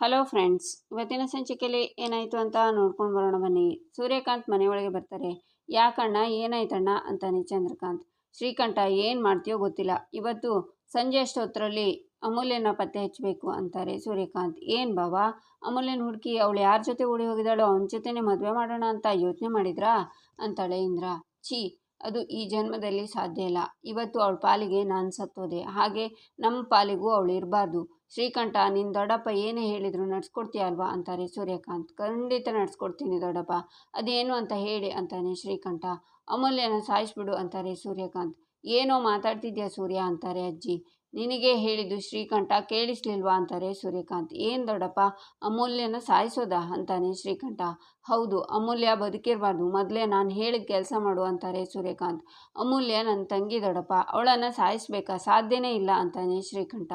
Hello friends, ಇವತ್ತಿನ ಸಂಚಿಕೆಯಲ್ಲಿ ಏನಾಯಿತು ಅಂತ ನೋಡ್ಕೊಂಡು ಬರೋಣ ಬನ್ನಿ. ಸೂರ್ಯಕಾಂತ್ ಮನೆಯೊಳಗೆ ಬರ್ತಾರೆ. ಯಾಕಣ್ಣ ಏನಾಯ್ತಣ್ಣ ಅಂತಾನೆ ಚಂದ್ರಕಾಂತ್ ಶ್ರೀಕಂಠ, ಏನು ಮಾಡ್ತೀಯೋ ಗೊತ್ತಿಲ್ಲ. ಇವತ್ತು ಸಂಜೆ ಅಷ್ಟೊತ್ತರಲ್ಲಿ ಅಮೂಲ್ಯನ ಪತ್ತೆ ಹಚ್ಚಬೇಕು, ಅಂತಾರೆ ಸೂರ್ಯಕಾಂತ್. ಏನು ಬಾಬಾ ಅಮೂಲ್ಯನ ಹುಡುಕಿ ಅವಳು ಯಾರ ಜೊತೆ ಓಡಿ ಹೋಗಿದ್ದಾಳೋ ಅವನ ಜೊತೆನೇ ಮದುವೆ ಮಾಡೋಣ ಅಂತ ಯೋಚನೆ ಮಾಡಿದ್ರಾ? ಅಂತಾಳೆ ಇಂದ್ರ. ಛೀ, ಅದು ಈ ಜನ್ಮದಲ್ಲಿ ಸಾಧ್ಯ ಇಲ್ಲ. ಇವತ್ತು ಅವಳ ಪಾಲಿಗೆ ನಾನು ಸತ್ತೋದೆ. ಹಾಗೆ ನಮ್ಮ ಪಾಲಿಗೂ ಅವಳು ಇರಬಾರ್ದು. ಶ್ರೀಕಂಠ ನಿನ್ನ ದೊಡ್ಡಪ್ಪ ಏನೇ ಹೇಳಿದ್ರು ನಡ್ಸ್ಕೊಡ್ತೀಯ ಅಲ್ವಾ? ಅಂತಾರೆ ಸೂರ್ಯಕಾಂತ್. ಖಂಡಿತ ನಡ್ಸ್ಕೊಡ್ತೀನಿ ದೊಡ್ಡಪ್ಪ. ಅದೇನು ಅಂತ ಹೇಳಿ, ಅಂತಾನೆ ಶ್ರೀಕಂಠ. ಅಮೂಲ್ಯನ ಸಾಯಿಸ್ಬಿಡು, ಅಂತಾರೆ ಸೂರ್ಯಕಾಂತ್. ಏನೋ ಮಾತಾಡ್ತಿದ್ಯಾ ಸೂರ್ಯ? ಅಂತಾರೆ ಅಜ್ಜಿ. ನಿನಗೆ ಹೇಳಿದ್ದು ಶ್ರೀಕಂಠ ಕೇಳಿಸ್ಲಿಲ್ವಾ ಅಂತಾರೆ ಸೂರ್ಯಕಾಂತ್. ಏನು ದೊಡ್ಡಪ್ಪ, ಅಮೂಲ್ಯನ ಸಾಯಿಸೋದಾ ಅಂತಾನೆ ಶ್ರೀಕಂಠ. ಹೌದು, ಅಮೂಲ್ಯ ಬದುಕಿರಬಾರ್ದು, ಮೊದಲೇ ನಾನು ಹೇಳಿದ ಕೆಲಸ ಮಾಡು ಅಂತಾರೆ ಸೂರ್ಯಕಾಂತ್. ಅಮೂಲ್ಯ ನನ್ನ ತಂಗಿ ದೊಡ್ಡಪ್ಪ, ಅವಳನ್ನು ಸಾಯಿಸ್ಬೇಕಾ? ಸಾಧ್ಯನೇ ಇಲ್ಲ ಅಂತಾನೆ ಶ್ರೀಕಂಠ.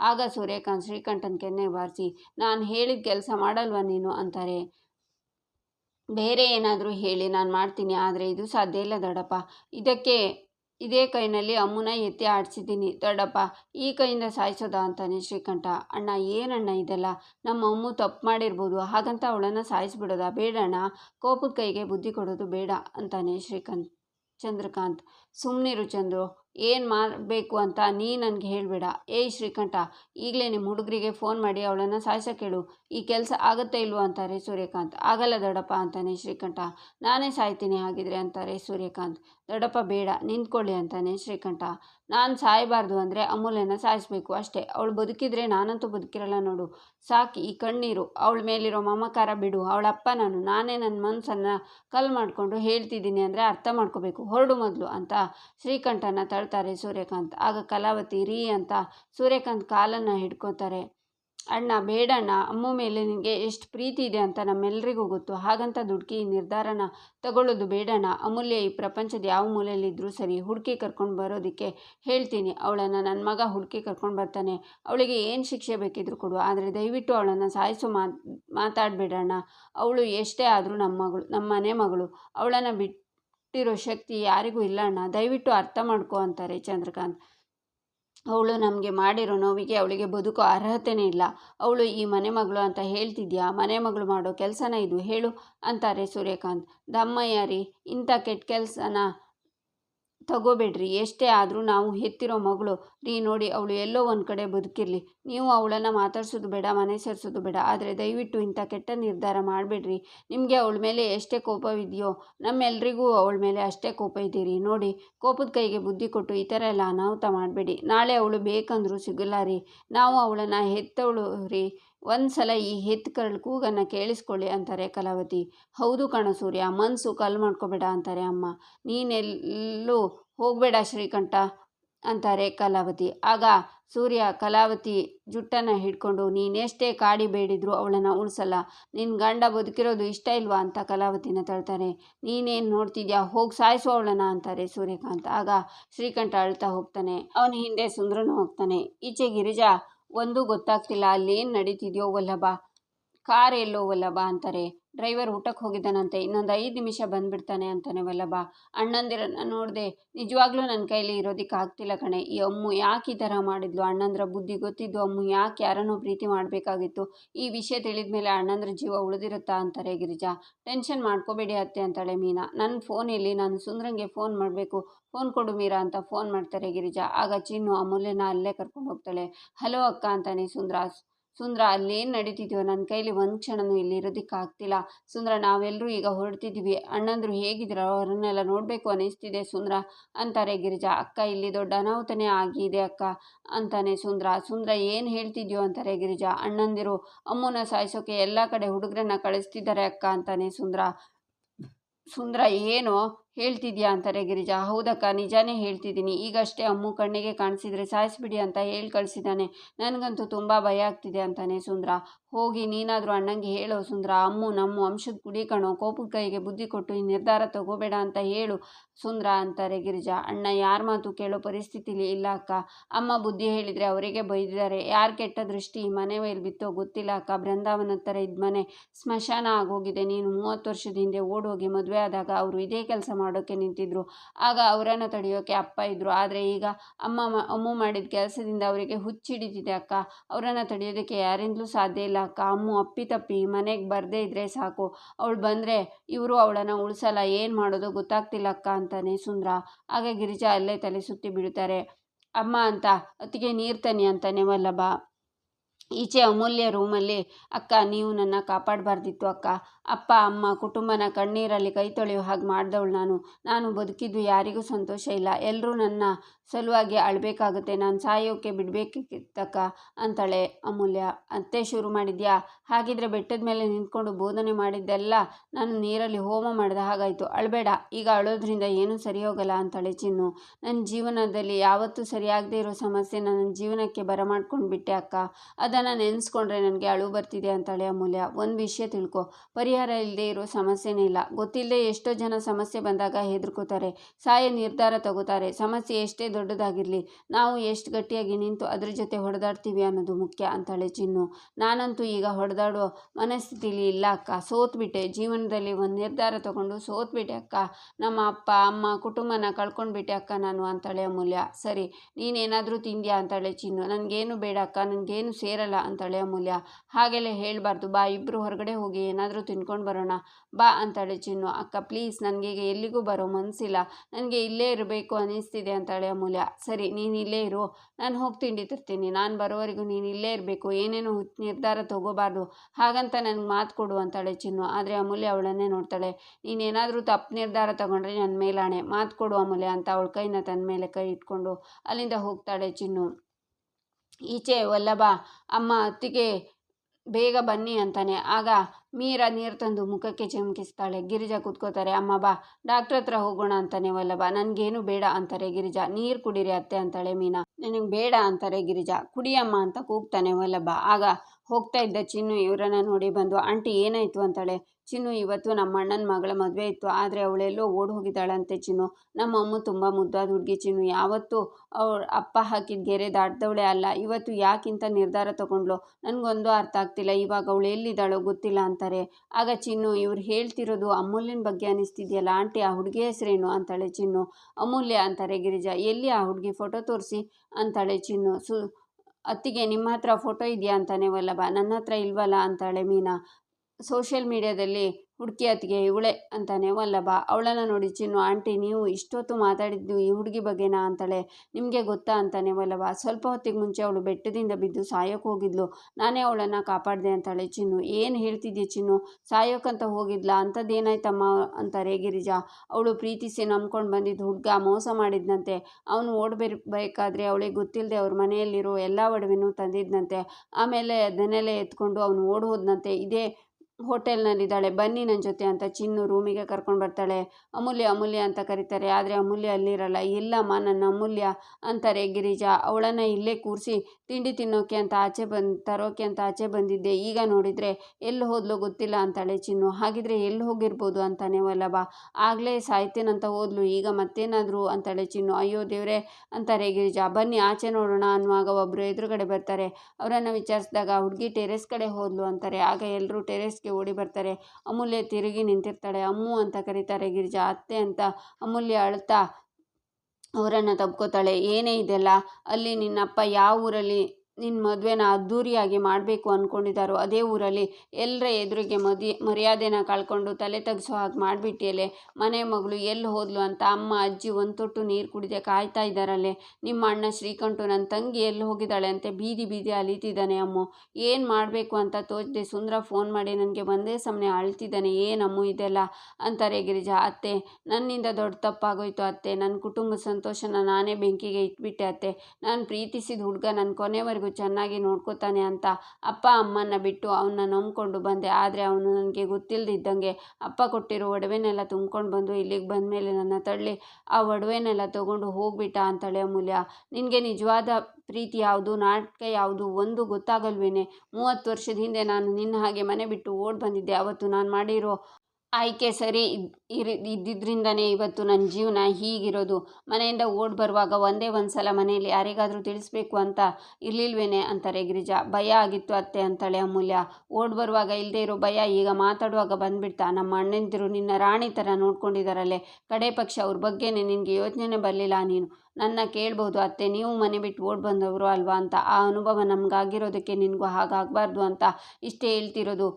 ಆಗ ಸೂರ್ಯಕಾಂತ್ ಶ್ರೀಕಂಠನ ಕೆನ್ನೆ ಬಾರಿಸಿ, ನಾನು ಹೇಳಿದ ಕೆಲಸ ಮಾಡಲ್ವಾ ನೀನು ಅಂತಾರೆ. ಬೇರೆ ಏನಾದರೂ ಹೇಳಿ, ನಾನು ಮಾಡ್ತೀನಿ, ಆದರೆ ಇದು ಸಾಧ್ಯ ಇಲ್ಲ ದೊಡ್ಡಪ್ಪ. ಇದಕ್ಕೆ ಇದೇ ಕೈನಲ್ಲಿ ಅಮ್ಮನ ಎತ್ತಿ ಆಡಿಸಿದ್ದೀನಿ. ದೊಡ್ಡಪ್ಪ, ಈ ಕೈಯಿಂದ ಸಾಯಿಸೋದಾ ಅಂತಾನೆ ಶ್ರೀಕಂಠ. ಅಣ್ಣ ಏನಣ್ಣ ಇದೆಲ್ಲ? ನಮ್ಮ ಅಮ್ಮು ತಪ್ಪು ಮಾಡಿರ್ಬೋದು. ಹಾಗಂತ ಅವಳನ್ನು ಸಾಯಿಸಿಬಿಡೋದಾ? ಬೇಡಣ್ಣ ಕೋಪದ ಕೈಗೆ ಬುದ್ಧಿ ಕೊಡೋದು ಬೇಡ ಅಂತಾನೆ ಶ್ರೀಕಂತ್ ಚಂದ್ರಕಾಂತ್. ಸುಮ್ಮನಿರು ಚಂದ್ರು. ಏನು ಮಾಡಬೇಕು ಅಂತ ನೀ ನನಗೆ ಹೇಳಬೇಡ. ಏಯ್ ಶ್ರೀಕಂಠ, ಈಗಲೇ ನಿಮ್ಮ ಹುಡುಗರಿಗೆ ಫೋನ್ ಮಾಡಿ ಅವಳನ್ನು ಸಾಯಿಸ ಕೇಳು. ಈ ಕೆಲಸ ಆಗುತ್ತೆ ಇಲ್ವೋ ಅಂತಾರೆ ಸೂರ್ಯಕಾಂತ್. ಆಗಲ್ಲ ದೊಡ್ಡಪ್ಪ ಅಂತಾನೆ ಶ್ರೀಕಂಠ. ನಾನೇ ಸಾಯ್ತೀನಿ ಹಾಗಿದ್ರೆ ಅಂತಾರೆ ಸೂರ್ಯಕಾಂತ್. ದೊಡ್ಡಪ್ಪ ಬೇಡ, ನಿಂತ್ಕೊಳ್ಳಿ ಅಂತಾನೆ ಶ್ರೀಕಂಠ. ನಾನು ಸಾಯಬಾರ್ದು ಅಂದರೆ ಅಮೂಲ್ಯನ ಸಾಯಿಸ್ಬೇಕು ಅಷ್ಟೇ. ಅವಳು ಬದುಕಿದ್ರೆ ನಾನಂತೂ ಬದುಕಿರಲ್ಲ ನೋಡು. ಸಾಕಿ ಈ ಕಣ್ಣೀರು. ಅವಳ ಮೇಲಿರೋ ಮಮಕಾರ ಬಿಡು. ಅವಳಪ್ಪ ನಾನು. ನಾನೇ ನನ್ನ ಮನಸ್ಸನ್ನು ಕಲ್ ಮಾಡಿಕೊಂಡು ಹೇಳ್ತಿದ್ದೀನಿ ಅಂದರೆ ಅರ್ಥ ಮಾಡ್ಕೋಬೇಕು. ಹೊರಡು ಮೊದಲು ಅಂತ ಶ್ರೀಕಂಠನ ತಳ್ತಾರೆ ಸೂರ್ಯಕಾಂತ್. ಆಗ ಕಲಾವತಿ, ರೀ ಅಂತ ಸೂರ್ಯಕಾಂತ್ ಕಾಲನ್ನು ಹಿಡ್ಕೋತಾರೆ. ಅಣ್ಣ ಬೇಡಣ್ಣ ಅಮ್ಮ ಮೇಲೆ ನಿನಗೆ ಎಷ್ಟು ಪ್ರೀತಿ ಇದೆ ಅಂತ ನಮ್ಮೆಲ್ಲರಿಗೂ ಗೊತ್ತು. ಹಾಗಂತ ದುಡ್ಕಿ ನಿರ್ಧಾರನ ತಗೊಳ್ಳೋದು ಬೇಡಣ್ಣ ಅಮೂಲ್ಯ ಈ ಪ್ರಪಂಚದ ಯಾವ ಮೂಲೆಯಲ್ಲಿದ್ದರೂ ಸರಿ ಹುಡುಕಿ ಕರ್ಕೊಂಡು ಬರೋದಕ್ಕೆ ಹೇಳ್ತೀನಿ. ಅವಳನ್ನು ನನ್ನ ಮಗ ಹುಡುಕಿ ಕರ್ಕೊಂಡು ಬರ್ತಾನೆ. ಅವಳಿಗೆ ಏನು ಶಿಕ್ಷೆ ಬೇಕಿದ್ರು ಕೊಡು. ಆದರೆ ದಯವಿಟ್ಟು ಅವಳನ್ನು ಸಾಯಿಸೋ ಮಾತು ಮಾತಾಡಬೇಡಣ್ಣ ಅವಳು ಎಷ್ಟೇ ಆದರೂ ನಮ್ಮ ಮಗಳು ನಮ್ಮ ಮನೆ ಮಗಳು. ಅವಳನ್ನು ಬಿಟ್ಟಿರೋ ಶಕ್ತಿ ಯಾರಿಗೂ ಇಲ್ಲ ಅಣ್ಣ. ದಯವಿಟ್ಟು ಅರ್ಥ ಮಾಡ್ಕೋ ಅಂತಾರೆ ಚಂದ್ರಕಾಂತ್. ಅವಳು ನಮಗೆ ಮಾಡಿರೋ ನೋವಿಗೆ ಅವಳಿಗೆ ಬದುಕೋ ಅರ್ಹತೆನೇ ಇಲ್ಲ. ಅವಳು ಈ ಮನೆ ಮಗಳು ಅಂತ ಹೇಳ್ತಿದ್ಯಾ? ಮನೆ ಮಗಳು ಮಾಡೋ ಕೆಲಸನ ಇದು? ಹೇಳು ಅಂತಾರೆ ಸೂರ್ಯಕಾಂತ್. ದಮ್ಮಯ್ಯ ರೀ, ಇಂಥ ಕೆಟ್ಟ ಕೆಲಸನ ತಗೋಬೇಡ್ರಿ, ಎಷ್ಟೇ ಆದರೂ ನಾವು ಹೆತ್ತಿರೋ ಮಗಳು. ರೀ ನೋಡಿ, ಅವಳು ಎಲ್ಲೋ ಒಂದು ಕಡೆ ಬದುಕಿರಲಿ. ನೀವು ಅವಳನ್ನು ಮಾತಾಡ್ಸೋದು ಬೇಡ, ಮನೆ ಸೇರಿಸೋದು ಬೇಡ. ಆದರೆ ದಯವಿಟ್ಟು ಇಂಥ ಕೆಟ್ಟ ನಿರ್ಧಾರ ಮಾಡಬೇಡ್ರಿ. ನಿಮಗೆ ಅವಳ ಮೇಲೆ ಎಷ್ಟೇ ಕೋಪವಿದೆಯೋ ನಮ್ಮೆಲ್ರಿಗೂ ಅವಳ ಮೇಲೆ ಅಷ್ಟೇ ಕೋಪ ಇದ್ದೀರಿ ನೋಡಿ, ಕೋಪದ ಕೈಗೆ ಬುದ್ಧಿ ಕೊಟ್ಟು ಈ ಥರ ಎಲ್ಲ ಅನಾಹುತ ಮಾಡಬೇಡಿ. ನಾಳೆ ಅವಳು ಬೇಕಂದರೂ ಸಿಗಲ್ಲ ರೀ. ನಾವು ಅವಳನ್ನು ಹೆತ್ತವಳು ರೀ. ಒಂದು ಸಲ ಈ ಹೆತ್ ಕರಳು ಕೂಗನ್ನು ಕೇಳಿಸ್ಕೊಳ್ಳಿ ಅಂತಾರೆ ಕಲಾವತಿ. ಹೌದು ಕಣ ಸೂರ್ಯ ಮನಸ್ಸು ಕಲ್ ಮಾಡ್ಕೋಬೇಡ ಅಂತಾರೆ ಅಮ್ಮ. ನೀನೆಲ್ಲೂ ಹೋಗಬೇಡ ಶ್ರೀಕಂಠ ಅಂತಾರೆ ಕಲಾವತಿ. ಆಗ ಸೂರ್ಯ ಕಲಾವತಿ ಜುಟ್ಟನ್ನು ಹಿಡ್ಕೊಂಡು, ನೀನೆಷ್ಟೇ ಕಾಡಿ ಬೇಡಿದ್ರು ಅವಳನ್ನು ಉಳಿಸಲ್ಲ ನಿನ್ನ ಗಂಡ ಬದುಕಿರೋದು ಇಷ್ಟ ಇಲ್ವಾ ಅಂತ ಕಲಾವತಿನ ತಳ್ತಾರೆ. ನೀನೇನು ನೋಡ್ತಿದ್ಯಾ? ಹೋಗಿ ಸಾಯಿಸು ಅವಳನ್ನ ಅಂತಾರೆ ಸೂರ್ಯಕಾಂತ್. ಆಗ ಶ್ರೀಕಂಠ ಅಳ್ತಾ ಹೋಗ್ತಾನೆ. ಅವನ ಹಿಂದೆ ಸುಂದ್ರನು ಹೋಗ್ತಾನೆ. ಈಚೆ ಗಿರಿಜಾ ಒಂದೂ ಗೊತ್ತಾಗ್ತಿಲ್ಲ ಅಲ್ಲೇನು ನಡೀತಿದೆಯೋ ವಲ್ಲಭ. ಕಾರ್ ಎಲ್ಲೋ ವಲ್ಲಭ ಅಂತಾರೆ. ಡ್ರೈವರ್ ಊಟಕ್ಕೆ ಹೋಗಿದ್ದಾನಂತೆ. ಇನ್ನೊಂದು ಐದು ನಿಮಿಷ ಬಂದ್ಬಿಡ್ತಾನೆ ಅಂತಾನೆ ವಲ್ಲಭ. ಅಣ್ಣಂದಿರನ್ನ ನೋಡಿದೆ, ನಿಜವಾಗ್ಲೂ ನನ್ನ ಕೈಲಿ ಇರೋದಕ್ಕೆ ಆಗ್ತಿಲ್ಲ ಕಣೆ. ಈ ಅಮ್ಮು ಯಾಕೆ ಈ ಥರ ಮಾಡಿದ್ಲು? ಅಣ್ಣಂದ್ರ ಬುದ್ಧಿ ಗೊತ್ತಿದ್ದು ಅಮ್ಮು ಯಾಕೆ ಯಾರನ್ನೋ ಪ್ರೀತಿ ಮಾಡಬೇಕಾಗಿತ್ತು? ಈ ವಿಷಯ ತಿಳಿದ ಮೇಲೆ ಅಣ್ಣಂದ್ರ ಜೀವ ಉಳಿದಿರುತ್ತಾ ಅಂತಾರೆ ಗಿರಿಜಾ. ಟೆನ್ಷನ್ ಮಾಡ್ಕೋಬೇಡಿ ಅತ್ತೆ ಅಂತಾಳೆ ಮೀನಾ. ನನ್ನ ಫೋನಲ್ಲಿ ನಾನು ಸುಂದ್ರಂಗೆ ಫೋನ್ ಮಾಡಬೇಕು. ಫೋನ್ ಕೊಡು ಮೀರಾ ಅಂತ ಫೋನ್ ಮಾಡ್ತಾರೆ ಗಿರಿಜಾ. ಆಗ ಚಿನ್ನು ಅಮೂಲ್ಯನ ಅಲ್ಲೇ ಕರ್ಕೊಂಡು ಹೋಗ್ತಾಳೆ. ಹಲೋ ಅಕ್ಕ ಅಂತಾನೆ ಸುಂದ್ರ ಸುಂದ್ರ, ಅಲ್ಲೇನು ನಡೀತಿದ್ಯೋ? ನನ್ನ ಕೈಲಿ ಒಂದು ಕ್ಷಣನೂ ಇಲ್ಲಿ ಇರೋದಕ್ಕೆ ಆಗ್ತಿಲ್ಲ. ಸುಂದ್ರ ನಾವೆಲ್ಲರೂ ಈಗ ಹೊರಡ್ತಿದ್ದೀವಿ ಅಣ್ಣಂದ್ರು ಹೇಗಿದ್ರು? ಅವರನ್ನೆಲ್ಲ ನೋಡಬೇಕು ಅನಿಸ್ತಿದೆ ಸುಂದ್ರ. ಅಂತಾರೆ ಗಿರಿಜಾ. ಅಕ್ಕ, ಇಲ್ಲಿ ದೊಡ್ಡ ಅನಾಹುತನೇ ಆಗಿದೆ ಅಕ್ಕ, ಅಂತಾನೆ ಸುಂದ್ರ. ಸುಂದ್ರ, ಏನು ಹೇಳ್ತಿದ್ಯೋ? ಅಂತಾರೆ ಗಿರಿಜಾ. ಅಣ್ಣಂದಿರು ಅಮ್ಮನ ಸಾಯಿಸೋಕೆ ಎಲ್ಲ ಕಡೆ ಹುಡುಗರನ್ನ ಕಳಿಸ್ತಿದ್ದಾರೆ ಅಕ್ಕ, ಅಂತಾನೆ ಸುಂದ್ರ. ಸುಂದ್ರ, ಏನು? ಹೇಳ್ತಿದ್ಯಾ ಅಂತಾರೆ ಗಿರಿಜಾ? ಹೌದಕ್ಕ, ನಿಜಾನೇ ಹೇಳ್ತಿದ್ದೀನಿ. ಈಗಷ್ಟೇ ಅಮ್ಮು ಕಣ್ಣಿಗೆ ಕಾಣಿಸಿದ್ರೆ ಸಾಯಿಸ್ಬಿಡಿ ಅಂತ ಹೇಳಿ ಕಳಿಸಿದ್ದಾನೆ. ನನಗಂತೂ ತುಂಬ ಭಯ ಆಗ್ತಿದೆ ಅಂತಾನೆ ಸುಂದ್ರ. ಹೋಗಿ ನೀನಾದರೂ ಅಣ್ಣಂಗೆ ಹೇಳೋ ಸುಂದ್ರ. ಅಮ್ಮು ನಮ್ಮ ವಂಶದ ಕುಡಿ ಕಣೋ. ಕೋಪದ ಕೈಗೆ ಬುದ್ಧಿ ಕೊಟ್ಟು ಈ ನಿರ್ಧಾರ ತಗೋಬೇಡ ಅಂತ ಹೇಳು ಸುಂದ್ರ ಅಂತಾರೆ ಗಿರಿಜಾ. ಅಣ್ಣ, ಯಾರ ಮಾತು ಕೇಳೋ ಪರಿಸ್ಥಿತಿಲಿ ಇಲ್ಲ ಅಕ್ಕ. ಅಮ್ಮ ಬುದ್ಧಿ ಹೇಳಿದರೆ ಅವರಿಗೆ ಬೈದಿದ್ದಾರೆ. ಯಾರು ಕೆಟ್ಟ ದೃಷ್ಟಿ? ಮನೆ ಮೇಲೆ ಬಿತ್ತೋ ಗೊತ್ತಿಲ್ಲ ಅಕ್ಕ. ಬೃಂದಾವನ ಥರ ಇದ್ದ ಮನೆ. ಸ್ಮಶಾನ ಆಗೋಗಿದೆ. ನೀನು ಮೂವತ್ತು ವರ್ಷದ ಹಿಂದೆ ಓಡೋಗಿ ಮದುವೆ ಆದಾಗ ಅವರು ಇದೇ ಕೆಲಸ ಮಾಡೋಕ್ಕೆ ನಿಂತಿದ್ರು. ಆಗ ಅವರನ್ನು ತಡೆಯೋಕ್ಕೆ ಅಪ್ಪ ಇದ್ದರು ಆದರೆ ಈಗ ಅಮ್ಮ ಅಮ್ಮು ಮಾಡಿದ ಕೆಲಸದಿಂದ ಅವರಿಗೆ ಹುಚ್ಚಿಡಿದಿದೆ ಅಕ್ಕ. ಅವರನ್ನು ತಡೆಯೋದಕ್ಕೆ ಯಾರಿಂದಲೂ ಸಾಧ್ಯ ಇಲ್ಲ ಅಕ್ಕ. ಅಮ್ಮು ಅಪ್ಪಿತಪ್ಪಿ ಮನೆಗೆ ಬರದೇ ಇದ್ದರೆ ಸಾಕು. ಅವಳು ಬಂದರೆ ಇವರು ಅವಳನ್ನು ಉಳಿಸಲ್ಲ. ಏನು ಮಾಡೋದು ಗೊತ್ತಾಗ್ತಿಲ್ಲ ಅಕ್ಕ ಅಂತಾನೆ ಸುಂದ್ರ. ಆಗ ಗಿರಿಜಾ ಅಲ್ಲೇ ತಲೆ ಸುತ್ತಿ ಬಿಡ್ತಾರೆ ಅಮ್ಮ ಅಂತ, ಅತ್ತಿಗೆ ನೀರು ತನ್ನಿ ಅಂತಾನೆ ವಲ್ಲಭ. ಈಚೆ ಅಮೂಲ್ಯ ರೂಮಲ್ಲಿ, ಅಕ್ಕ, ನೀವು ನನ್ನ ಕಾಪಾಡಬಾರ್ದಿತ್ತು, ಅಕ್ಕ. ಅಪ್ಪ, ಅಮ್ಮ, ಕುಟುಂಬನ ಕಣ್ಣೀರಲ್ಲಿ ಕೈ ತೊಳೆಯುವ ಹಾಗೆ ಮಾಡಿದವಳು ನಾನು. ನಾನು ಬದುಕಿದ್ದು ಯಾರಿಗೂ ಸಂತೋಷ ಇಲ್ಲ. ಎಲ್ಲರೂ ನನ್ನ ಸಲುವಾಗಿ ಅಳಬೇಕಾಗುತ್ತೆ, ನಾನು ಸಾಯೋಕ್ಕೆ ಬಿಡಬೇಕಿತ್ತಕ್ಕ? ಅಂತಾಳೆ ಅಮೂಲ್ಯ. ಅತ್ತೆ ಶುರು ಮಾಡಿದ್ಯಾ? ಹಾಗಿದ್ರೆ ಬೆಟ್ಟದ ಮೇಲೆ ನಿಂತ್ಕೊಂಡು ಬೋಧನೆ ಮಾಡಿದ್ದೆಲ್ಲ ನಾನು ನೀರಲ್ಲಿ ಹೋಮ ಮಾಡಿದ ಹಾಗಾಯಿತು. ಅಳಬೇಡ, ಈಗ ಅಳೋದ್ರಿಂದ ಏನೂ ಸರಿ ಹೋಗಲ್ಲ ಅಂತಾಳೆ ಚಿನ್ನು. ನನ್ನ ಜೀವನದಲ್ಲಿ ಯಾವತ್ತೂ ಸರಿಯಾಗದೇ ಇರೋ ಸಮಸ್ಯೆ ನನ್ನ ಜೀವನಕ್ಕೆ ಬರಮಾಡ್ಕೊಂಡು ಬಿಟ್ಟೆ ಅಕ್ಕ. ಅದನ್ನು ನೆನೆಸ್ಕೊಂಡ್ರೆ ನನಗೆ ಅಳು ಬರ್ತಿದೆ, ಅಂತಾಳೆ ಅಮೂಲ್ಯ. ಒಂದು ವಿಷಯ ತಿಳ್ಕೊ. ಪರಿಹಾರ ಇಲ್ಲದೆ ಇರೋ ಸಮಸ್ಯೆನೇ ಇಲ್ಲ. ಗೊತ್ತಿಲ್ಲದೆ ಎಷ್ಟೋ ಜನ ಸಮಸ್ಯೆ ಬಂದಾಗ ಹೆದರ್ಕೋತಾರೆ. ಸಾಯ ನಿರ್ಧಾರ ತಗೋತಾರೆ. ಸಮಸ್ಯೆ ಎಷ್ಟೇ ದೊಡ್ಡದಾಗಿರಲಿ. ನಾವು ಎಷ್ಟು ಗಟ್ಟಿಯಾಗಿ ನಿಂತು ಅದ್ರ ಜೊತೆ ಹೊಡೆದಾಡ್ತೀವಿ ಅನ್ನೋದು ಮುಖ್ಯ ಅಂತಾಳೆ ಚಿನ್ನು. ನಾನಂತೂ ಈಗ ಹೊಡೆದಾಡೋ ಮನಸ್ಥಿತಿಲಿ ಇಲ್ಲ ಅಕ್ಕ. ಸೋತ್ಬಿಟ್ಟೆ. ಜೀವನದಲ್ಲಿ ಒಂದು ನಿರ್ಧಾರ ತಗೊಂಡು ಸೋತ್ಬಿಟ್ಟೆ ಅಕ್ಕ. ನಮ್ಮ ಅಪ್ಪ, ಅಮ್ಮ, ಕುಟುಂಬನ ಕಳ್ಕೊಂಡ್ಬಿಟ್ಟೆ ಅಕ್ಕ ನಾನು ಅಂತಾಳೆ ಅಮೂಲ್ಯ. ಸರಿ, ನೀನೇನಾದರೂ ತಿಂದ್ಯಾ ಅಂತಾಳೆ ಚಿನ್ನು. ನನಗೇನು ಬೇಡ ಅಕ್ಕ. ನನಗೇನು ಸೇರಲ್ಲ ಅಂತಾಳೆ ಅಮೂಲ್ಯ. ಹಾಗೆಲ್ಲ ಹೇಳಬಾರ್ದು. ಬಾ ಇಬ್ಬರು ಹೊರಗಡೆ ಹೋಗಿ ಏನಾದರೂ ತಿನ್ಕೊಂಡು ಬರೋಣ. ಬಾ ಅಂತಾಳೆ ಚಿನ್ನು. ಅಕ್ಕ, ಪ್ಲೀಸ್ ನನಗೆ ಎಲ್ಲಿಗೂ ಬರೋ ಮನಸ್ಸಿಲ್ಲ ನನಗೆ ಇಲ್ಲೇ ಇರಬೇಕು ಅನ್ನಿಸ್ತಿದೆ ಅಂತಾಳೆ ಅಮೂಲ್ಯ. ಸರಿ, ನೀನು ಇಲ್ಲೇ ಇರು. ನಾನು ಹೋಗಿ ತಿಂಡಿ ತರ್ತೀನಿ. ನಾನು ಬರೋವರೆಗೂ ನೀನು ಇಲ್ಲೇ ಇರಬೇಕು. ಏನೇನು ನಿರ್ಧಾರ ತಗೋಬಾರ್ದು. ಹಾಗಂತ ನನಗೆ ಮಾತು ಕೊಡು ಅಂತಾಳೆ ಚಿನ್ನು. ಆದರೆ ಅಮೂಲ್ಯ ಅವಳನ್ನೇ ನೋಡ್ತಾಳೆ. ನೀನೇನಾದರೂ ತಪ್ಪು ನಿರ್ಧಾರ ತಗೊಂಡ್ರೆ ನನ್ನ ಮೇಲಾಣೆ ಮಾತು ಕೊಡು ಅಮೂಲ್ಯ ಅಂತ ಅವಳ ಕೈನ ತನ್ನ ಮೇಲೆ ಕೈ ಇಟ್ಕೊಂಡು ಅಲ್ಲಿಂದ ಹೋಗ್ತಾಳೆ ಚಿನ್ನು. ಈಚೆ ವಲ್ಲಭ, ಅಮ್ಮ, ಅತ್ತಿಗೆ ಬೇಗ ಬನ್ನಿ ಅಂತಾನೆ. ಆಗ ಮೀರಾ ನೀರು ತಂದು ಮುಖಕ್ಕೆ ಚಿಮುಕಿಸ್ತಾಳೆ. ಗಿರಿಜಾ ಕೂತ್ಕೋತಾರೆ, ಅಮ್ಮ ಬಾ, ಡಾಕ್ಟ್ರ್ ಹತ್ರ ಹೋಗೋಣ ಅಂತಾನೆ ವಲ್ಲಭ. ನನಗೇನು ಬೇಡ ಅಂತಾರೆ ಗಿರಿಜಾ. ನೀರು ಕುಡೀರಿ ಅತ್ತೆ, ಅಂತಾಳೆ ಮೀನಾ. ನಿನಗೆ ಬೇಡ ಅಂತಾರೆ ಗಿರಿಜಾ. ಕುಡಿಯಮ್ಮ ಅಂತ ಕೂಗ್ತಾನೆ ವಲ್ಲಭ. ಆಗ ಹೋಗ್ತಾ ಇದ್ದ ಚಿನ್ನು ಇವರನ್ನ ನೋಡಿ ಬಂದು, ಆಂಟಿ ಏನಾಯಿತು? ಅಂತಾಳೆ. ಚಿನ್ನು ಇವತ್ತು ನಮ್ಮ ಅಣ್ಣನ ಮಗಳ ಮದುವೆ ಇತ್ತು, ಆದರೆ ಅವಳೆಲ್ಲೋ ಓಡಿ ಹೋಗಿದ್ದಾಳಂತೆ ಚಿನ್ನು. ನಮ್ಮ ಅಮ್ಮ ತುಂಬ ಮುದ್ದಾದ ಹುಡುಗಿ ಚಿನ್ನು. ಯಾವತ್ತೂ ಅವಳ ಅಪ್ಪ ಹಾಕಿದ ಗೆರೆ ದಾಟ್ದವಳೆ ಅಲ್ಲ, ಇವತ್ತು ಯಾಕಿಂತ ನಿರ್ಧಾರ ತಗೊಂಡ್ಲು ನನಗೊಂದು ಅರ್ಥ ಆಗ್ತಿಲ್ಲ, ಇವಾಗ ಅವಳು ಎಲ್ಲಿದ್ದಾಳೋ ಗೊತ್ತಿಲ್ಲ ಅಂತಾರೆ. ಆಗ ಚಿನ್ನು, ಇವ್ರು ಹೇಳ್ತಿರೋದು ಅಮೂಲ್ಯನ ಬಗ್ಗೆ ಅನಿಸ್ತಿದೆಯಲ್ಲ, ಆಂಟಿ, ಆ ಹುಡುಗಿ ಹೆಸರೇನು ಅಂತಾಳೆ ಚಿನ್ನು. ಅಮೂಲ್ಯ, ಅಂತಾರೆ ಗಿರಿಜಾ. ಎಲ್ಲಿ ಆ ಹುಡುಗಿ? ಫೋಟೋ ತೋರಿಸಿ, ಅಂತಾಳೆ ಚಿನ್ನು. ಸು, ಅತ್ತಿಗೆ ನಿಮ್ಮ ಹತ್ರ ಫೋಟೋ ಇದೆಯಾ? ಅಂತಾನೆ, ವಲ್ಲಭ ನನ್ನ ಹತ್ರ ಇಲ್ವಲ್ಲ, ಅಂತಾಳೆ ಮೀನಾ. ಸೋಷಿಯಲ್ ಮೀಡ್ಯಾದಲ್ಲಿ ಇವಳೇ ಇವಳೆ ಅಂತಾನೆ, ವಲ್ಲಭ, ಅವಳನ್ನು ನೋಡಿ ಚಿನ್ನು, ಆಂಟಿ ನೀವು ಇಷ್ಟೊತ್ತು ಮಾತಾಡಿದ್ದು ಈ ಹುಡುಗಿ ಬಗ್ಗೆನಾ ಅಂತಾಳೆ, ನಿಮಗೆ ಗೊತ್ತಾ? ಅಂತಾನೆ, ವಲ್ಲಭ, ಸ್ವಲ್ಪ ಹೊತ್ತಿಗೆ ಮುಂಚೆ ಅವಳು ಬೆಟ್ಟದಿಂದ ಬಿದ್ದು ಸಾಯೋಕೆ ಹೋಗಿದ್ಲು, ನಾನೇ ಅವಳನ್ನು ಕಾಪಾಡಿದೆ ಅಂತಾಳೆ ಚಿನ್ನು, ಏನು ಹೇಳ್ತಿದ್ದೆ ಚಿನ್ನು, ಸಾಯೋಕಂತ ಹೋಗಿದ್ಲ? ಅಂಥದ್ದೇನಾಯ್ತಮ್ಮ ಅಂತಾರೆ ಗಿರಿಜಾ, ಅವಳು ಪ್ರೀತಿಸಿ ನಂಬ್ಕೊಂಡು ಬಂದಿದ್ದು ಹುಡುಗ ಮೋಸ ಮಾಡಿದ್ನಂತೆ, ಅವನು ಓಡಬೇಕಾದ್ರೆ ಅವಳಿಗೆ ಗೊತ್ತಿಲ್ಲದೆ ಅವ್ರ ಮನೆಯಲ್ಲಿರೋ ಎಲ್ಲ ಒಡವೆನೂ ತಂದಿದ್ನಂತೆ, ಆಮೇಲೆ ಅದನ್ನೆಲ್ಲ ಎತ್ಕೊಂಡು ಅವನು ಓಡ್ ಹೋದ್ನಂತೆ, ಇದೇ ಹೋಟೆಲ್ನಲ್ಲಿದ್ದಾಳೆ. ಬನ್ನಿ ನನ್ನ ಜೊತೆ ಅಂತ ಚಿನ್ನು ರೂಮಿಗೆ ಕರ್ಕೊಂಡು ಬರ್ತಾಳೆ. ಅಮೂಲ್ಯ ಅಮೂಲ್ಯ ಅಂತ ಕರೀತಾರೆ. ಆದರೆ ಅಮೂಲ್ಯ ಅಲ್ಲಿರಲ್ಲ. ಇಲ್ಲಮ್ಮ ನನ್ನ ಅಮೂಲ್ಯ ಅಂತಾರೆ ಗಿರಿಜಾ. ಅವಳನ್ನು ಇಲ್ಲೇ ಕೂರಿಸಿ ತಿಂಡಿ ತಿನ್ನೋಕೆ ಅಂತ ಆಚೆ ಬಂದು, ತರೋಕೆ ಅಂತ ಆಚೆ ಬಂದಿದ್ದೆ. ಈಗ ನೋಡಿದರೆ ಎಲ್ಲಿ ಹೋದ್ಲೋ ಗೊತ್ತಿಲ್ಲ ಅಂತಾಳೆ ಚಿನ್ನು. ಹಾಗಿದ್ರೆ ಎಲ್ಲಿ ಹೋಗಿರ್ಬೋದು ಅಂತಾನೆ ವಲ್ಲಭ. ಆಗಲೇ ಸಾಯ್ತೇನಂತ ಹೋದ್ಲು. ಈಗ ಮತ್ತೇನಾದರೂ ಅಂತಾಳೆ ಚಿನ್ನು. ಅಯ್ಯೋ ದೇವ್ರೆ ಅಂತಾರೆ ಗಿರಿಜಾ. ಬನ್ನಿ ಆಚೆ ನೋಡೋಣ ಅನ್ನುವಾಗ ಒಬ್ಬರು ಎದುರುಗಡೆ ಬರ್ತಾರೆ. ಅವರನ್ನು ವಿಚಾರಿಸಿದಾಗ ಹುಡುಗಿ ಟೆರೆಸ್ ಕಡೆ ಹೋದ್ಲು ಅಂತಾರೆ. ಆಗ ಎಲ್ಲರೂ ಟೆರೆಸ್ಗೆ ಓಡಿ ಬರ್ತಾರೆ. ಅಮೂಲ್ಯ ತಿರುಗಿ ನಿಂತಿರ್ತಾಳೆ. ಅಮ್ಮು ಅಂತ ಕರೀತಾರೆ ಗಿರಿಜಾ. ಅತ್ತೆ ಅಂತ ಅಮೂಲ್ಯ ಅಳ್ತಾ ಅವರನ್ನು ತಬ್ಕೋತಾಳೆ. ಏನೇ ಇದೆಲ್ಲ, ಅಲ್ಲಿ ನಿನ್ನಪ್ಪ ಯಾವ ಊರಲ್ಲಿ ನಿನ್ನ ಮದುವೆನ ಅದ್ಧೂರಿಯಾಗಿ ಮಾಡಬೇಕು ಅಂದ್ಕೊಂಡಿದ್ದಾರೋ ಅದೇ ಊರಲ್ಲಿ ಎಲ್ಲರ ಎದುರಿಗೆ ಮದಿ, ಮರ್ಯಾದೆನ ಕಳ್ಕೊಂಡು ತಲೆ ತಗ್ಸೋ ಹಾಗೆ ಮಾಡಿಬಿಟ್ಟಿಯಲ್ಲೇ. ಮನೆ ಮಗಳು ಎಲ್ಲಿ ಹೋದ್ಲು ಅಂತ ಅಮ್ಮ, ಅಜ್ಜಿ ಒಂದು ತೊಟ್ಟು ನೀರು ಕುಡಿದೆ ಕಾಯ್ತಾ ಇದ್ದಾರಲ್ಲೇ. ನಿಮ್ಮ ಅಣ್ಣ ಶ್ರೀಕಂಠು ನನ್ನ ತಂಗಿ ಎಲ್ಲಿ ಹೋಗಿದ್ದಾಳೆ ಅಂತ ಬೀದಿ ಬೀದಿ ಅಲೀತಿದ್ದಾನೆ ಅಮ್ಮು. ಏನು ಮಾಡಬೇಕು ಅಂತ ತೋಚದೆ ಸುಂದರ ಫೋನ್ ಮಾಡಿ ನನಗೆ ಒಂದೇ ಸಮನೆ ಅಳ್ತಿದ್ದಾನೆ. ಏನಮ್ಮು ಇದೆಲ್ಲ? ಅಂತಾರೆ ಗಿರಿಜಾ. ಅತ್ತೆ, ನನ್ನಿಂದ ದೊಡ್ಡ ತಪ್ಪಾಗೋಯ್ತು ಅತ್ತೆ. ನನ್ನ ಕುಟುಂಬ ಸಂತೋಷನ ನಾನೇ ಬೆಂಕಿಗೆ ಇಟ್ಬಿಟ್ಟೆ ಅತ್ತೆ. ನಾನು ಪ್ರೀತಿಸಿದ ಹುಡುಗ ನನ್ನ ಕೊನೆವರೆಗೂ ಚೆನ್ನಾಗಿ ನೋಡ್ಕೋತಾನೆ ಅಂತ ಅಪ್ಪ ಅಮ್ಮನ ಬಿಟ್ಟು ಅವನ್ನ ನಂಬ್ಕೊಂಡು ಬಂದೆ. ಆದರೆ ಅವನು ನನಗೆ ಗೊತ್ತಿಲ್ಲದಿದ್ದಂಗೆ ಅಪ್ಪ ಕೊಟ್ಟಿರೋ ಒಡವೆನೆಲ್ಲ ತುಂಬ್ಕೊಂಡು ಬಂದು ಇಲ್ಲಿಗೆ ಬಂದ ಮೇಲೆ ನನ್ನ ತಳ್ಳಿ ಆ ಒಡವೆನೆಲ್ಲ ತಗೊಂಡು ಹೋಗ್ಬಿಟ್ಟ ಅಂತಾಳೆ ಅಮೂಲ್ಯ. ನಿನಗೆ ನಿಜವಾದ ಪ್ರೀತಿ ಯಾವುದು, ನಾಟಕ ಯಾವುದು ಒಂದು ಗೊತ್ತಾಗಲ್ವೇನೆ. ಮೂವತ್ತು ವರ್ಷದ ಹಿಂದೆ ನಾನು ನಿನ್ನ ಹಾಗೆ ಮನೆ ಬಿಟ್ಟು ಓಡಿ ಬಂದಿದ್ದೆ. ಅವತ್ತು ನಾನು ಮಾಡಿರೋ ಆಯ್ಕೆ ಸರಿ ಇದ್ದಿದ್ದರಿಂದನೇ ಇವತ್ತು ನನ್ನ ಜೀವನ ಹೀಗಿರೋದು. ಮನೆಯಿಂದ ಓಡಿ ಬರುವಾಗ ಒಂದೇ ಒಂದು ಸಲ ಮನೆಯಲ್ಲಿ ಯಾರಿಗಾದರೂ ತಿಳಿಸ್ಬೇಕು ಅಂತ ಇರ್ಲಿಲ್ವೇನೆ ಅಂತಾರೆ ಗಿರಿಜಾ. ಭಯ ಆಗಿತ್ತು ಅತ್ತೆ ಅಂತಾಳೆ ಅಮೂಲ್ಯ. ಓಡಿ ಬರುವಾಗ ಇಲ್ಲದೆ ಇರೋ ಭಯ ಈಗ ಮಾತಾಡುವಾಗ ಬಂದ್ಬಿಡ್ತಾ. ನಮ್ಮ ಅಣ್ಣಂದಿರು ನಿನ್ನ ರಾಣಿ ಥರ ನೋಡ್ಕೊಂಡಿದ್ದಾರಲ್ಲೇ ಕಡೆ ಪಕ್ಷ ಅವ್ರ ಬಗ್ಗೆನೇ ನಿನಗೆ ಯೋಚನೆನೇ ಬರಲಿಲ್ಲ ನೀನು. ನನ್ನ ಕೇಳ್ಬೋದು ಅತ್ತೆ, ನೀವು ಮನೆ ಬಿಟ್ಟು ಓಡಿ ಬಂದವರು ಅಲ್ವಾ ಅಂತ. ಆ ಅನುಭವ ನಮಗಾಗಿರೋದಕ್ಕೆ ನಿನಗೂ ಹಾಗಾಗಬಾರ್ದು ಅಂತ ಇಷ್ಟೇ ಹೇಳ್ತಿರೋದು.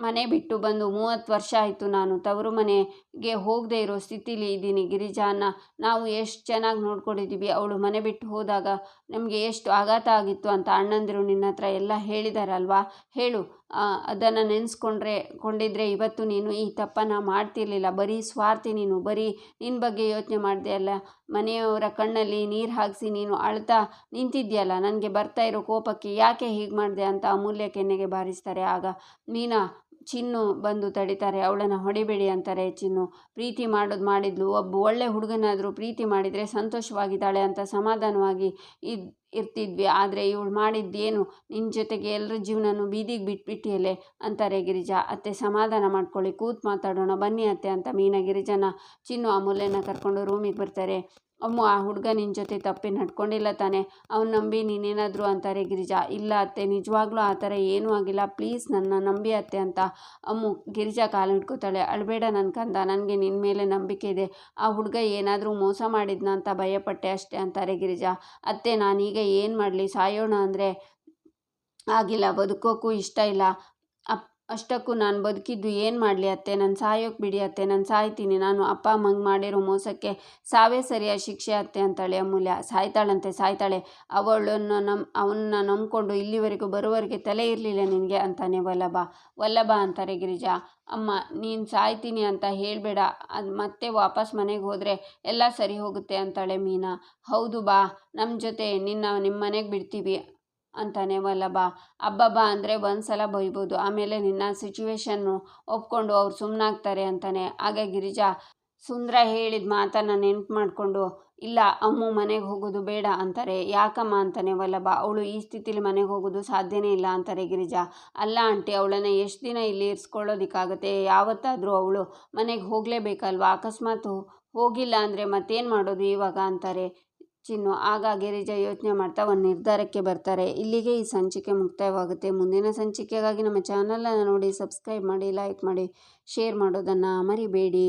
ಮನೆ ಬಿಟ್ಟು ಬಂದು ಮೂವತ್ತು ವರ್ಷ ಆಯಿತು ನಾನು. ತವರು ಮನೆಗೆ ಹೋಗದೆ ಇರೋ ಸ್ಥಿತಿಲಿ ಇದ್ದೀನಿ ಗಿರಿಜಾನ ನಾವು ಎಷ್ಟು ಚೆನ್ನಾಗಿ ನೋಡ್ಕೊಂಡಿದ್ದೀವಿ ಅವಳು ಮನೆ ಬಿಟ್ಟು ಹೋದಾಗ ನಮಗೆ ಎಷ್ಟು ಆಘಾತ ಆಗಿತ್ತು ಅಂತ ಅಣ್ಣಂದಿರು ನಿನ್ನ ಹತ್ರ ಎಲ್ಲ ಹೇಳಿದಾರಲ್ವಾ? ಹೇಳು. ಅದನ್ನು ನೆನೆಸ್ಕೊಂಡ್ರೆ, ಕೊಂಡಿದ್ರೆ ಇವತ್ತು ನೀನು ಈ ತಪ್ಪನ್ನು ಮಾಡ್ತಿರ್ಲಿಲ್ಲ. ಬರೀ ಸ್ವಾರ್ಥಿ ನೀನು. ಬರೀ ನಿನ್ನ ಬಗ್ಗೆ ಯೋಚನೆ ಮಾಡಿದೆ ಅಲ್ಲ. ಮನೆಯವರ ಕಣ್ಣಲ್ಲಿ ನೀರು ಹಾಕಿಸಿ ನೀನು ಅಳ್ತಾ ನಿಂತಿದ್ಯಲ್ಲ? ನನಗೆ ಬರ್ತಾ ಇರೋ ಕೋಪಕ್ಕೆ ಯಾಕೆ ಹೀಗೆ ಮಾಡಿದೆ ಅಂತ ಅಮೂಲ್ಯ ಕೆನ್ನೆಗೆ ಬಾರಿಸ್ತಾರೆ. ಆಗ, ಮೀನಾ ಚಿನ್ನು ಬಂದು ತಡಿತಾರೆ, ಅವಳನ್ನು ಹೊಡಿಬೇಡಿ ಅಂತಾರೆ ಚಿನ್ನು. ಪ್ರೀತಿ ಮಾಡೋದು ಮಾಡಿದ್ಲು, ಒಬ್ಬ ಒಳ್ಳೆ ಹುಡುಗನಾದರೂ ಪ್ರೀತಿ ಮಾಡಿದರೆ ಸಂತೋಷವಾಗಿದ್ದಾಳೆ ಅಂತ ಸಮಾಧಾನವಾಗಿ ಇದ್, ಇರ್ತಿದ್ವಿ. ಆದರೆ ಇವಳು ಮಾಡಿದ್ದೇನು? ನಿನ್ನ ಜೊತೆಗೆ ಎಲ್ಲರ ಜೀವನನೂ ಬೀದಿಗೆ ಬಿಟ್ಬಿಟ್ಟಿಯಲ್ಲೇ? ಅಂತಾರೆ ಗಿರಿಜಾ. ಅತ್ತೆ, ಸಮಾಧಾನ ಮಾಡ್ಕೊಳ್ಳಿ, ಕೂತ್ ಮಾತಾಡೋಣ, ಬನ್ನಿ ಅತ್ತೆ ಅಂತ ಮೀನ ಗಿರಿಜನ ಚಿನ್ನು ಅಮೂಲ್ಯನ ಕರ್ಕೊಂಡು ರೂಮಿಗೆ ಬರ್ತಾರೆ. ಅಮ್ಮ, ಆ ಹುಡುಗ ನಿನ್ನ ಜೊತೆ ತಪ್ಪಿ ನಡ್ಕೊಂಡಿಲ್ಲ ತಾನೆ. ಅವ್ನು ನಂಬಿ ನೀನೇನಾದರೂ ಅಂತಾರೆ ಗಿರಿಜಾ. ಇಲ್ಲ ಅತ್ತೆ, ನಿಜವಾಗ್ಲೂ ಆ ಥರ ಏನೂ ಆಗಿಲ್ಲ. ಪ್ಲೀಸ್ ನನ್ನ ನಂಬಿ ಅತ್ತೆ ಅಂತ ಅಮ್ಮು ಗಿರಿಜಾ ಕಾಲು ಹಿಡ್ಕೋತಾಳೆ. ಅಳಬೇಡ ನನ್ನ ಕಂದ, ನನಗೆ ನಿನ್ನ ಮೇಲೆ ನಂಬಿಕೆ ಇದೆ. ಆ ಹುಡುಗ ಏನಾದರೂ ಮೋಸ ಮಾಡಿದ್ನ ಅಂತ ಭಯಪಟ್ಟೆ ಅಷ್ಟೇ ಅಂತಾರೆ ಗಿರಿಜಾ. ಅತ್ತೆ, ನಾನೀಗ ಏನು ಮಾಡಲಿ? ಸಾಯೋಣ ಅಂದರೆ ಆಗಿಲ್ಲ ಬದುಕೋಕ್ಕೂ ಇಷ್ಟ ಇಲ್ಲ. ಅಷ್ಟಕ್ಕೂ ನಾನು ಬದುಕಿದ್ದು ಏನು ಮಾಡಲಿ ಅತ್ತೆ? ನಾನು ಸಾಯೋಕ್ಕೆ ಬಿಡಿ ಅತ್ತೆ, ನಾನು ಸಾಯ್ತೀನಿ. ನಾನು ಅಪ್ಪ, ಅಮ್ಮಂಗೆ ಮಾಡಿರೋ ಮೋಸಕ್ಕೆ ಸಾವೇ ಸರಿಯಾದ ಶಿಕ್ಷೆ ಅತ್ತೆ ಅಂತಾಳೆ ಅಮೂಲ್ಯ. ಸಾಯ್ತಾಳಂತೆ, ಸಾಯ್ತಾಳೆ. ಅವಳನ್ನು ನಮ್, ಅವನ್ನ ನಂಬಿಕೊಂಡು ಇಲ್ಲಿವರೆಗೂ ಬರೋವರೆಗೆ ತಲೆ ಇರಲಿಲ್ಲ ನಿನಗೆ ಅಂತಾನೆ ವಲ್ಲಭ. ವಲ್ಲಭ ಅಂತಾರೆ ಗಿರಿಜಾ. ಅಮ್ಮ, ನೀನು ಸಾಯ್ತೀನಿ ಅಂತ ಹೇಳಬೇಡ. ಅದು ಮತ್ತೆ ವಾಪಸ್ ಮನೆಗೆ ಹೋದರೆ ಎಲ್ಲ ಸರಿ ಹೋಗುತ್ತೆ ಅಂತಾಳೆ ಮೀನಾ. ಹೌದು ಬಾ ನಮ್ಮ ಜೊತೆ ನಿನ್ನ ನಿಮ್ಮ ಮನೆಗೆ ಬಿಡ್ತೀವಿ. ಅಂತಾನೆ ವಲ್ಲಭ. ಅಬ್ಬಬ್ಬ ಅಂದರೆ ಒಂದು ಸಲ ಬೈಬೋದು, ಆಮೇಲೆ ನಿನ್ನ ಸಿಚುವೇಶನ್ನು ಒಪ್ಕೊಂಡು ಅವ್ರು ಸುಮ್ಮನಾಗ್ತಾರೆ ಅಂತಾನೆ. ಆಗ ಗಿರಿಜಾ, ಸುಂದ್ರ ಹೇಳಿದ ಮಾತನ್ನು ನೆನ್ಪು ಮಾಡಿಕೊಂಡು, ಇಲ್ಲ, ಅಮ್ಮು ಮನೆಗೆ ಹೋಗೋದು ಬೇಡ ಅಂತಾರೆ. ಯಾಕಮ್ಮ ಅಂತಾನೆ ವಲ್ಲಭ. ಅವಳು ಈ ಸ್ಥಿತಿಲಿ ಮನೆಗೆ ಹೋಗೋದು ಸಾಧ್ಯನೇ ಇಲ್ಲ ಅಂತಾರೆ ಗಿರಿಜಾ. ಅಲ್ಲ ಆಂಟಿ, ಅವಳನ್ನು ಎಷ್ಟು ದಿನ ಇಲ್ಲಿ ಇರಿಸ್ಕೊಳ್ಳೋದಕ್ಕಾಗತ್ತೆ? ಯಾವತ್ತಾದರೂ ಅವಳು ಮನೆಗೆ ಹೋಗಲೇಬೇಕಲ್ವಾ? ಅಕಸ್ಮಾತ್ ಹೋಗಿಲ್ಲ ಅಂದರೆ ಮತ್ತೇನು ಮಾಡೋದು ಇವಾಗ ಅಂತಾರೆ. ಚಿನ್ನು ಆಗ ರಿಜಾ ಯೋಚನೆ ಮಾಡ್ತಾ ಒಂದು ನಿರ್ಧಾರಕ್ಕೆ ಬರ್ತಾರೆ. ಇಲ್ಲಿಗೆ ಈ ಸಂಚಿಕೆ ಮುಕ್ತಾಯವಾಗುತ್ತೆ. ಮುಂದಿನ ಸಂಚಿಕೆಗಾಗಿ ನಮ್ಮ ಚಾನಲನ್ನು ನೋಡಿ, ಸಬ್ಸ್ಕ್ರೈಬ್ ಮಾಡಿ, ಲೈಕ್ ಮಾಡಿ, ಶೇರ್ ಮಾಡೋದನ್ನು ಮರಿಬೇಡಿ.